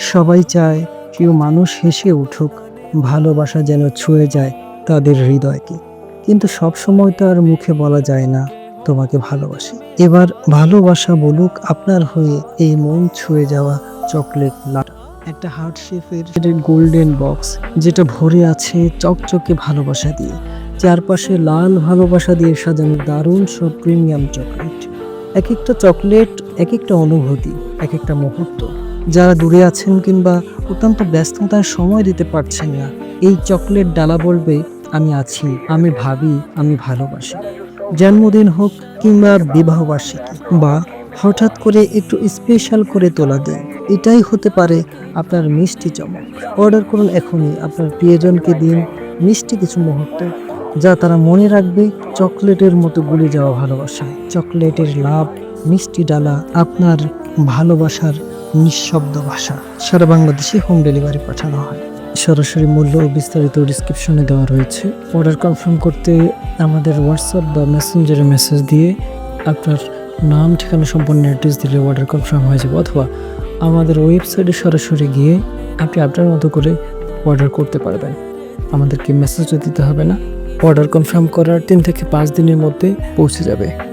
সবাই চায় কেউ মানুষ হেসে উঠুক, ভালোবাসা যেন ছুঁয়ে যায় তাদের হৃদয়কে। কিন্তু সব সময় তো আর মুখে বলা যায় না, তোমাকে ভালোবাসি। এবার ভালোবাসা বলুক আপনার হয়ে এই মন ছুঁয়ে যাওয়া চকলেট লাটা। একটা হার্ট শেপের গোল্ডেন বক্স যেটা ভরে আছে চকচকে ভালোবাসা দিয়ে। চারপাশে লাল ভালোবাসা দিয়ে সাজানো দারুণ সব প্রিমিয়াম চকলেট। এক একটা চকলেট এক একটা অনুভূতি এক একটা মুহূর্ত। যারা দূরে আছেন কিংবা অত্যন্ত ব্যস্ততায় সময় দিতে পারছেন না, এই চকলেট ডালা বলবে, আমি আছি, আমি ভাবি, আমি ভালোবাসি। জন্মদিন হোক কিংবা বিবাহবার্ষিকী, বা হঠাৎ করে একটু স্পেশাল করে তোলা দেয় এটাই হতে পারে আপনার মিষ্টি চমক। অর্ডার করুন এখনই আপনার প্রিয়জনকে দিন মিষ্টি কিছু মুহূর্ত, যা তারা মনে রাখবে চকলেটের মতো গুলি যাওয়া ভালোবাসা। চকলেটের লাভ, মিষ্টি ডালা আপনার ভালোবাসার নিঃশব্দ ভাষা। সারা বাংলাদেশে হোম ডেলিভারি পাঠানো হয়। সরাসরি মূল্য ও বিস্তারিত ডিসক্রিপশনে দেওয়া রয়েছে। অর্ডার কনফার্ম করতে আমাদের হোয়াটসঅ্যাপ বা মেসেঞ্জারে মেসেজ দিয়ে আপনার নাম, ঠিকানা সম্পন্ন অ্যাড্রেস দিলে অর্ডার কনফার্ম হয়ে যাবে অথবা আমাদের ওয়েবসাইটে সরাসরি গিয়ে আপনি আপনার মতো করে অর্ডার করতে পারবেন। আমাদেরকে মেসেজও দিতে হবে না। অর্ডার কনফার্ম করার তিন থেকে পাঁচ দিনের মধ্যে পৌঁছে যাবে।